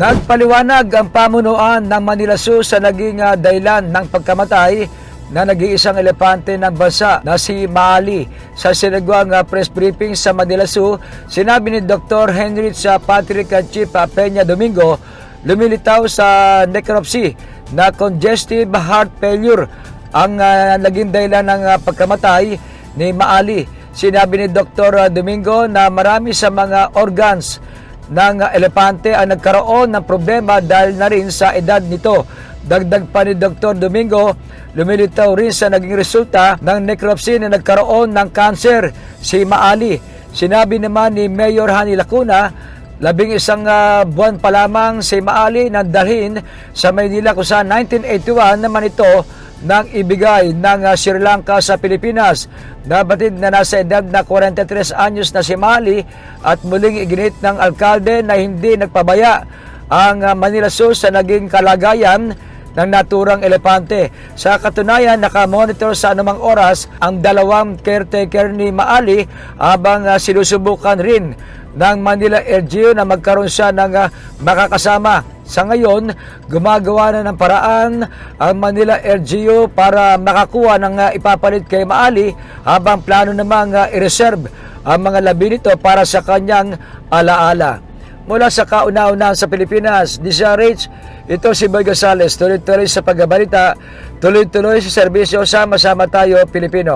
Nagpaliwanag ang pamunuan ng Manila Zoo sa naging ah, dahilan ng pagkamatay na nag-iisang elepante ng bansa na si Maali. Sa sinagwang ah, press briefing sa Manila Zoo, sinabi ni Dr. Henry sa Patrick ah, Peña Domingo, lumilitaw sa necropsy na congestive heart failure ang ah, naging dahilan ng ah, pagkamatay ni Maali. Sinabi ni Dr. Domingo na marami sa mga organs ng elepante ang nagkaroon ng problema dahil na rin sa edad nito. Dagdag pa ni Dr. Domingo, lumilitaw rin sa naging resulta ng necropsy na nagkaroon ng cancer si Maali. Sinabi naman ni Mayor Hani Lacuna, labing isang ah, buwan pa lamang si Maali nang dalhin sa Maynila kung saan 1981 naman ito nang ibigay ng ah, Sri Lanka sa Pilipinas. Nabatid na nasa edad na 43 anyos na si Mali at muling iginit ng alkalde na hindi nagpabaya ang ah, Manila Zoo sa naging kalagayan ng naturang elepante. Sa katunayan, nakamonitor sa anumang oras ang dalawang caretaker ni Maali habang ah, sinusubukan rin ng Manila LGU na magkaroon siya ng ah, makakasama. Sa ngayon, gumagawa na ng paraan ang Manila LGU para makakuha ng ah, ipapalit kay Maali habang plano namang ah, i-reserve ang mga labi nito para sa kanyang alaala. Mula sa kauna-unahan sa Pilipinas, Rich, ito si Boy Gonzales, tuloy-tuloy sa pagbabalita, tuloy-tuloy sa serbisyo, sama-sama tayo Pilipino.